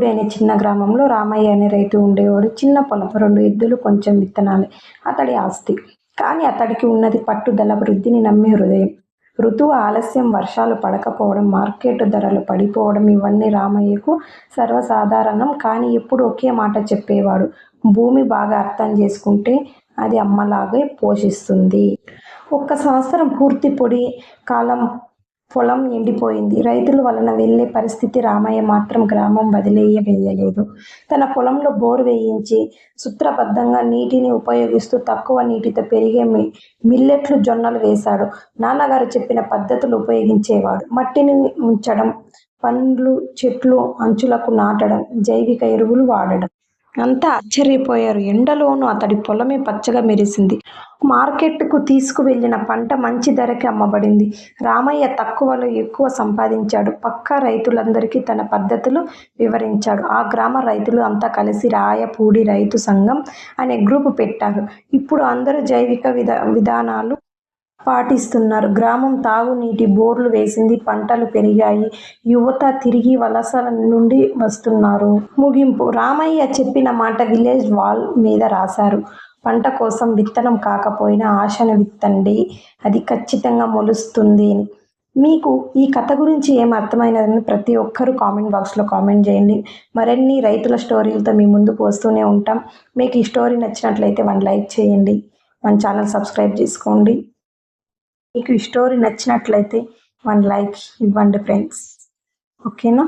పెద్దిపూడి అనే చిన్న గ్రామంలో రామయ్య అనే రైతు ఉండేవాడు. చిన్న పొలం రెండు ఎద్దులు కొంచెం విత్తనాలు. అతడి ఆస్తి. కానీ అతడికి ఉన్నది పట్టుదల వృద్ధిని నమ్మే హృదయం. ఋతువు ఆలస్యం వర్షాలు పడకపోవడం మార్కెట్ ధరలు పడిపోవడం ఇవన్నీ రామయ్యకు సర్వసాధారణం. కానీ ఎప్పుడు ఒకే మాట చెప్పేవాడు. భూమి బాగా అర్థం చేసుకుంటే అది అమ్మలాగే పోషిస్తుంది. ఒక్క సంవత్సరం పూర్తి పొడి కాలం పొలం ఎండిపోయింది. రైతుల వలన వెళ్ళే పరిస్థితి రామయ్య మాత్రం గ్రామం వదిలేయవేయలేదు. తన పొలంలో బోరు వేయించి సూత్రబద్ధంగా నీటిని ఉపయోగిస్తూ తక్కువ నీటితో పెరిగే మి మిల్లెట్లు జొన్నలు వేశాడు. నాన్నగారు చెప్పిన పద్ధతులు ఉపయోగించేవాడు. మట్టిని ఉంచడం పండ్లు చెట్లు అంచులకు నాటడం జైవిక ఎరువులు వాడడం. అంతా ఆశ్చర్యపోయారు. ఎండలోనూ అతడి పొలమే పచ్చగా మెరిసింది. మార్కెట్కు తీసుకువెళ్ళిన పంట మంచి ధరకి అమ్మబడింది. రామయ్య తక్కువలో ఎక్కువ సంపాదించాడు. పక్క రైతులందరికీ తన పద్ధతులు వివరించాడు. ఆ గ్రామ రైతులు అంతా కలిసి రాయపూడి రైతు సంఘం అనే గ్రూపు పెట్టారు. ఇప్పుడు అందరూ జైవిక విధా విధానాలు పాటిస్తున్నారు. గ్రామం తాగునీటి బోర్లు వేసింది పంటలు పెరిగాయి. యువత తిరిగి వలసల నుండి వస్తున్నారు. ముగింపు. రామయ్య చెప్పిన మాట విలేజ్ వాల్ మీద రాశారు. పంట కోసం విత్తనం కాకపోయినా ఆశను విత్తండి. అది ఖచ్చితంగా మొలుస్తుంది అని. మీకు ఈ కథ గురించి ఏం అర్థమైనదని ప్రతి ఒక్కరూ కామెంట్ బాక్స్లో కామెంట్ చేయండి. మరిన్ని రైతుల స్టోరీలతో మీ ముందుకు వస్తూనే ఉంటాం. మీకు ఈ స్టోరీ నచ్చినట్లయితే వన్ లైక్ చేయండి. మన ఛానల్ సబ్స్క్రైబ్ చేసుకోండి. మీకు ఈ స్టోరీ నచ్చినట్లయితే వన్ లైక్ ఇవ్వండి ఫ్రెండ్స్ ఓకేనా